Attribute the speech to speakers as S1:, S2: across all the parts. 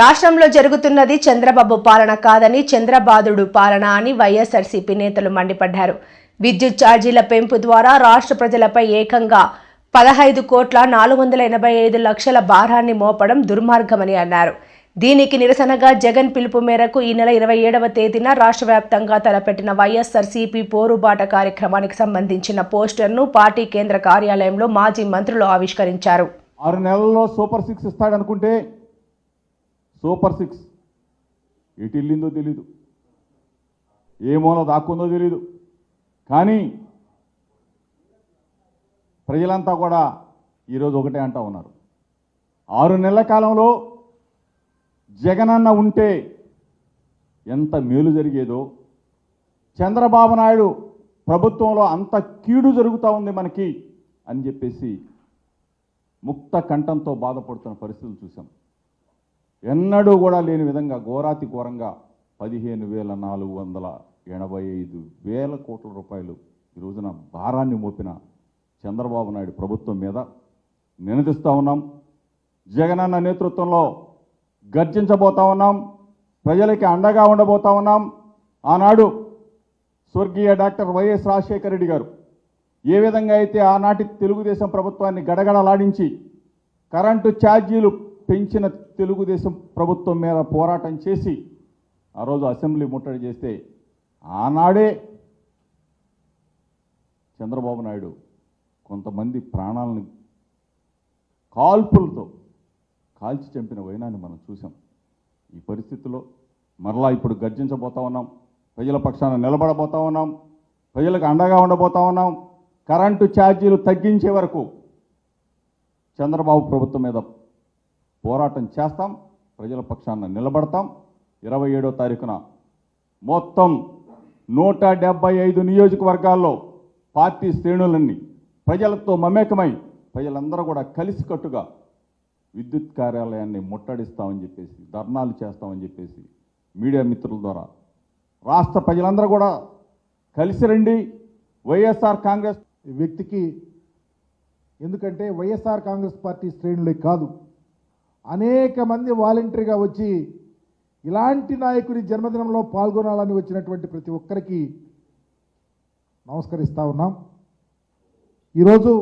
S1: రాష్ట్రంలో జరుగుతున్నది చంద్రబాబు పాలన కాదని చంద్రబాదుడు పాలన అని వైఎస్ఆర్సీపీ నేతలు మండిపడ్డారు. విద్యుత్ ఛార్జీల పెంపు ద్వారా రాష్ట్ర ప్రజలపై ఏకంగా పదహైదు కోట్ల నాలుగు వందల ఎనభై ఐదు లక్షల భారాన్ని మోపడం దుర్మార్గమని అన్నారు. దీనికి నిరసనగా జగన్ పిలుపు మేరకు ఈ నెల ఇరవై ఏడవ తేదీన రాష్ట్ర వ్యాప్తంగా తలపెట్టిన వైఎస్ఆర్సీపీ పోరుబాట కార్యక్రమానికి సంబంధించిన పోస్టర్ను పార్టీ కేంద్ర కార్యాలయంలో మాజీ మంత్రులు ఆవిష్కరించారు.
S2: ఆరు నెలల్లో సూపర్ సిక్స్ ఇస్తాడనుకుంటే సూపర్ సిక్స్. ఎటు వెళ్ళిందో తెలీదు. ఏ మూల దాక్కుందో తెలీదు. కానీ ప్రజలంతా కూడా ఈరోజు ఒకటే అంటా ఉన్నారు. ఆరు నెలల కాలంలో జగనన్న ఉంటే ఎంత మేలు జరిగేదో చంద్రబాబు నాయుడు ప్రభుత్వంలో అంత కీడు జరుగుతూ ఉంది మనకి అని చెప్పేసి ముక్త కంఠంతో బాధపడుతున్న పరిస్థితులు చూసాం ఎన్నడూ కూడా లేని విధంగా ఘోరాతి ఘోరంగా పదిహేను వేల నాలుగు వందల ఎనభై ఐదు వేల కోట్ల రూపాయలు ఈ రోజున భారాన్ని మోపిన చంద్రబాబు నాయుడు ప్రభుత్వం మీద. నినదిస్తూ ఉన్నాం. జగనన్న నేతృత్వంలో గర్జించబోతా ఉన్నాం. ప్రజలకి అండగా ఉండబోతా ఉన్నాం. ఆనాడు స్వర్గీయ డాక్టర్ వైఎస్ రాజశేఖర రెడ్డి గారు ఏ విధంగా అయితే ఆనాటి తెలుగుదేశం ప్రభుత్వాన్ని గడగడలాడించి కరెంటు ఛార్జీలు పెంచిన తెలుగుదేశం ప్రభుత్వం మీద పోరాటం చేసి ఆ రోజు అసెంబ్లీ ముట్టడి చేస్తే ఆనాడే చంద్రబాబు నాయుడు కొంతమంది ప్రాణాలను కాల్పులతో కాల్చి చంపిన వైనాన్ని మనం చూసాం ఈ పరిస్థితిలో మరలా ఇప్పుడు గర్జించబోతా ఉన్నాం. ప్రజల పక్షాన నిలబడబోతా ఉన్నాం. ప్రజలకు అండగా ఉండబోతా ఉన్నాం. కరెంటు ఛార్జీలు తగ్గించే వరకు చంద్రబాబు ప్రభుత్వం మీద పోరాటం చేస్తాం ప్రజల పక్షాన నిలబడతాం. ఇరవై ఏడో తారీఖున మొత్తం నూట డెబ్బై ఐదు నియోజకవర్గాల్లో పార్టీ శ్రేణులన్నీ ప్రజలతో మమేకమై ప్రజలందరూ కూడా కలిసికట్టుగా విద్యుత్ కార్యాలయాన్ని ముట్టడిస్తామని చెప్పేసి ధర్నాలు చేస్తామని చెప్పేసి మీడియా మిత్రుల ద్వారా రాష్ట్ర ప్రజలందరూ కూడా కలిసి రండి. వైఎస్ఆర్ కాంగ్రెస్
S3: వ్యక్తికి ఎందుకంటే వైఎస్ఆర్ కాంగ్రెస్ పార్టీ శ్రేణులే కాదు. అనేక మంది వాలంటరీగా వచ్చి ఇలాంటి నాయకుడి జన్మదినంలో పాల్గొనాలని వచ్చినటువంటి ప్రతి ఒక్కరికి నమస్కరిస్తా ఉన్నాం. ఈరోజు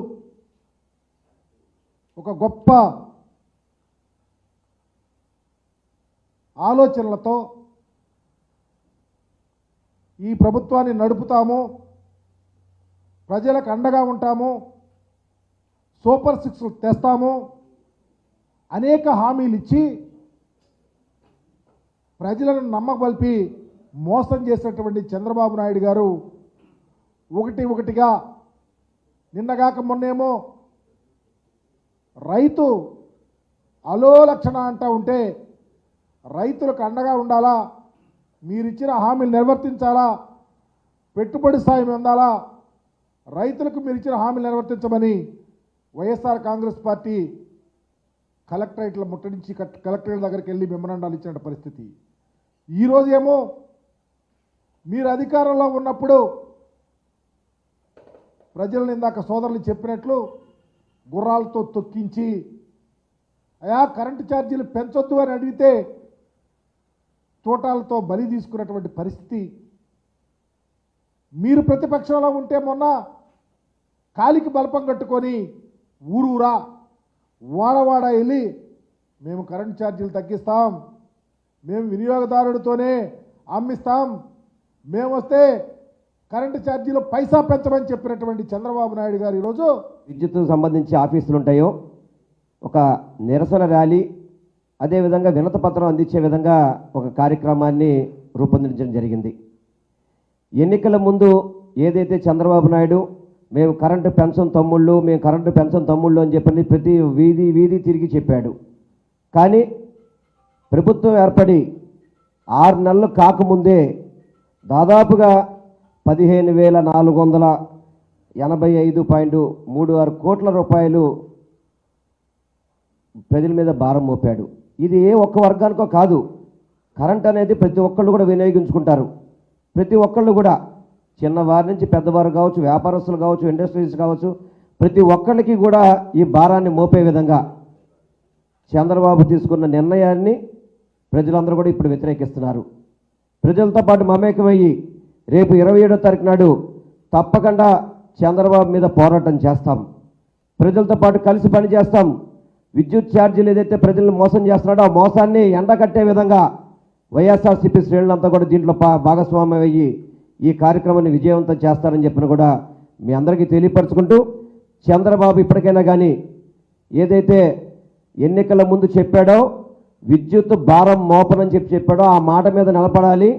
S3: ఒక గొప్ప ఆలోచనలతో ఈ ప్రభుత్వాన్ని నడుపుతాము ప్రజలకు అండగా ఉంటాము సూపర్ సిక్స్ తెస్తాము అనేక హామీలు ఇచ్చి ప్రజలను నమ్మకల్పి మోసం చేసినటువంటి చంద్రబాబు నాయుడు గారు ఒకటి ఒకటిగా నిన్నగాక మొన్నేమో రైతు అలోలక్షణ అంటూ ఉంటే రైతులకు అండగా ఉండాలా? మీరిచ్చిన హామీలు నిర్వర్తించాలా? పెట్టుబడి సాయం అందాలా? రైతులకు మీరు ఇచ్చిన హామీలు నిర్వర్తించమని వైఎస్ఆర్ కాంగ్రెస్ పార్టీ కలెక్టరేట్ల ముట్టడించి కట్- కలెక్టరేట్ దగ్గరికి వెళ్ళి మెమరాండాలు ఇచ్చిన పరిస్థితి. ఈరోజు ఏమో మీరు అధికారంలో ఉన్నప్పుడు ప్రజలను ఇందాక సోదరులు చెప్పినట్లు గుర్రాలతో తొక్కించి అయా కరెంటు ఛార్జీలు పెంచొద్దు అని అడిగితే తోటాలతో బలి తీసుకున్నటువంటి పరిస్థితి. మీరు ప్రతిపక్షంలో ఉంటే మొన్న కాలికి బలపం కట్టుకొని ఊరూరా వాడవాడ వెళ్ళి మేము కరెంట్ ఛార్జీలు తగ్గిస్తాం. మేము వినియోగదారుడితోనే అమ్మిస్తాం. మేము వస్తే కరెంటు ఛార్జీలు పైసా పెంచమని చెప్పినటువంటి చంద్రబాబు నాయుడు గారు ఈరోజు
S4: విద్యుత్తుకు సంబంధించి ఆఫీసులు ఉంటాయో ఒక నిరసన ర్యాలీ అదేవిధంగా వినత పత్రం అందించే విధంగా ఒక కార్యక్రమాన్ని రూపొందించడం జరిగింది. ఎన్నికల ముందు ఏదైతే చంద్రబాబు నాయుడు మేము కరెంటు పెన్షన్ తమ్ముళ్ళు మేము కరెంటు పెన్షన్ తమ్ముళ్ళు అని చెప్పని ప్రతి వీధి వీధి తిరిగి చెప్పాడు. కానీ ప్రభుత్వం ఏర్పడి ఆరు నెలలు కాకముందే దాదాపుగా పదిహేను వేల నాలుగు వందల ఎనభై ఐదు పాయింట్ మూడు ఆరు కోట్ల రూపాయలు ప్రజల మీద భారం మోపాడు. ఇది ఏ ఒక్క వర్గానికో కాదు కరెంట్ అనేది ప్రతి ఒక్కళ్ళు కూడా వినియోగించుకుంటారు. ప్రతి ఒక్కళ్ళు కూడా చిన్నవారి నుంచి పెద్దవారు కావచ్చు వ్యాపారస్తులు కావచ్చు ఇండస్ట్రీస్ కావచ్చు ప్రతి ఒక్కరికి కూడా ఈ భారాన్ని మోపే విధంగా చంద్రబాబు తీసుకున్న నిర్ణయాన్ని ప్రజలందరూ కూడా ఇప్పుడు వ్యతిరేకిస్తున్నారు. ప్రజలతో పాటు మమేకమయ్యి రేపు ఇరవై ఏడో తారీఖు నాడు తప్పకుండా చంద్రబాబు మీద పోరాటం చేస్తాం. ప్రజలతో పాటు కలిసి పని చేస్తాం. విద్యుత్ ఛార్జీలు ఏదైతే ప్రజలను మోసం చేస్తున్నాడో ఆ మోసాన్ని ఎండకట్టే విధంగా వైఎస్ఆర్సీపీ శ్రేణులంతా కూడా దీంట్లో పా- భాగస్వామ్యం అయ్యి ఈ కార్యక్రమాన్ని విజయవంతం చేస్తారని చెప్పిన కూడా మీ అందరికీ తెలియపరచుకుంటూ చంద్రబాబు ఇప్పటికైనా కానీ ఏదైతే ఎన్నికల ముందు చెప్పాడో విద్యుత్ భారం మోపనని చెప్పి చెప్పాడో ఆ మాట మీద నిలబడాలి.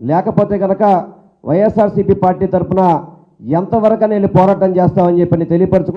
S4: లేకపోతే కనుక వైఎస్ఆర్సీపీ పార్టీ తరఫున ఎంతవరకు వెళ్ళి పోరాటం చేస్తామని చెప్పి తెలియపరచుకుంటూ